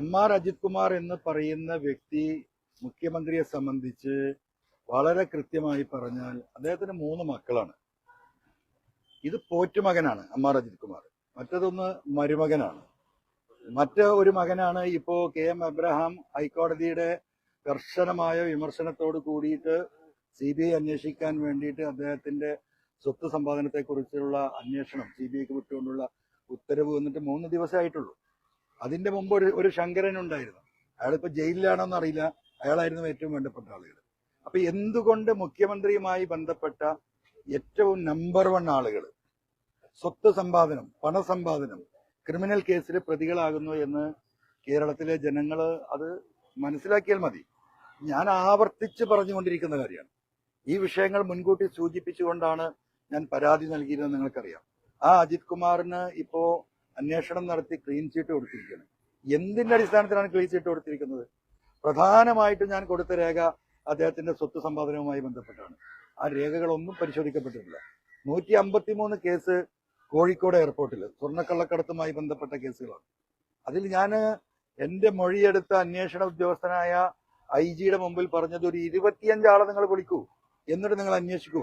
M R Ajith Kumar എന്ന് പറയുന്ന വ്യക്തി മുഖ്യമന്ത്രിയെ സംബന്ധിച്ച് വളരെ കൃത്യമായി പറഞ്ഞാൽ അദ്ദേഹത്തിന് മൂന്ന് മക്കളാണ്. ഇത് പോറ്റുമകനാണ് എം ആർ അജിത് കുമാർ. മറ്റതൊന്ന് മരുമകനാണ്. മറ്റ ഒരു മകനാണ് ഇപ്പോ കെ എം എബ്രഹാം ഹൈക്കോടതിയുടെ കർശനമായ വിമർശനത്തോട് കൂടിയിട്ട് സി ബി ഐ അന്വേഷിക്കാൻ വേണ്ടിയിട്ട് അദ്ദേഹത്തിന്റെ സ്വത്ത് സമ്പാദനത്തെ കുറിച്ചുള്ള അന്വേഷണം സി ബി ഐക്ക് വിട്ടുകൊണ്ടുള്ള ഉത്തരവ് വന്നിട്ട് മൂന്ന് ദിവസമേ ആയിട്ടുള്ളൂ അതിന്റെ മുമ്പ് ഒരു ഒരു ശങ്കരൻ ഉണ്ടായിരുന്നു. അയാളിപ്പോ ജയിലിലാണോന്ന് അറിയില്ല. അയാളായിരുന്നു ഏറ്റവും വേണ്ടപ്പെട്ട ആളുകൾ. അപ്പൊ എന്തുകൊണ്ട് മുഖ്യമന്ത്രിയുമായി ബന്ധപ്പെട്ട ഏറ്റവും നമ്പർ വൺ ആളുകൾ സ്വത്ത് സമ്പാദനം പണസമ്പാദനം ക്രിമിനൽ കേസിൽ പ്രതികളാകുന്നു എന്ന് കേരളത്തിലെ ജനങ്ങൾ അത് മനസ്സിലാക്കിയാൽ മതി. ഞാൻ ആവർത്തിച്ച് പറഞ്ഞുകൊണ്ടിരിക്കുന്ന കാര്യമാണ്. ഈ വിഷയങ്ങൾ മുൻകൂട്ടി സൂചിപ്പിച്ചുകൊണ്ടാണ് ഞാൻ പരാതി നൽകിയിരുന്നത് നിങ്ങൾക്കറിയാം. ആ അജിത് കുമാറിന് ഇപ്പോ അന്വേഷണം നടത്തി ക്ലീൻ ചീട്ട് കൊടുത്തിരിക്കുകയാണ്. എന്തിന്റെ അടിസ്ഥാനത്തിലാണ് ക്ലീൻ ചീട്ട് കൊടുത്തിരിക്കുന്നത്? പ്രധാനമായിട്ടും ഞാൻ കൊടുത്ത രേഖ അദ്ദേഹത്തിന്റെ സ്വത്ത് സമ്പാദനവുമായി ബന്ധപ്പെട്ടാണ്. ആ രേഖകളൊന്നും പരിശോധിക്കപ്പെട്ടിട്ടില്ല. നൂറ്റി അമ്പത്തിമൂന്ന് കേസ് കോഴിക്കോട് എയർപോർട്ടിൽ സ്വർണക്കള്ളക്കടത്തുമായി ബന്ധപ്പെട്ട കേസുകളാണ്. അതിൽ ഞാൻ എന്റെ മൊഴിയെടുത്ത അന്വേഷണ ഉദ്യോഗസ്ഥനായ ഐ ജിയുടെ മുമ്പിൽ പറഞ്ഞത് ഒരു ഇരുപത്തിയഞ്ചാളെ നിങ്ങൾ വിളിക്കൂ. എന്നിട്ട് നിങ്ങൾ അന്വേഷിക്കൂ.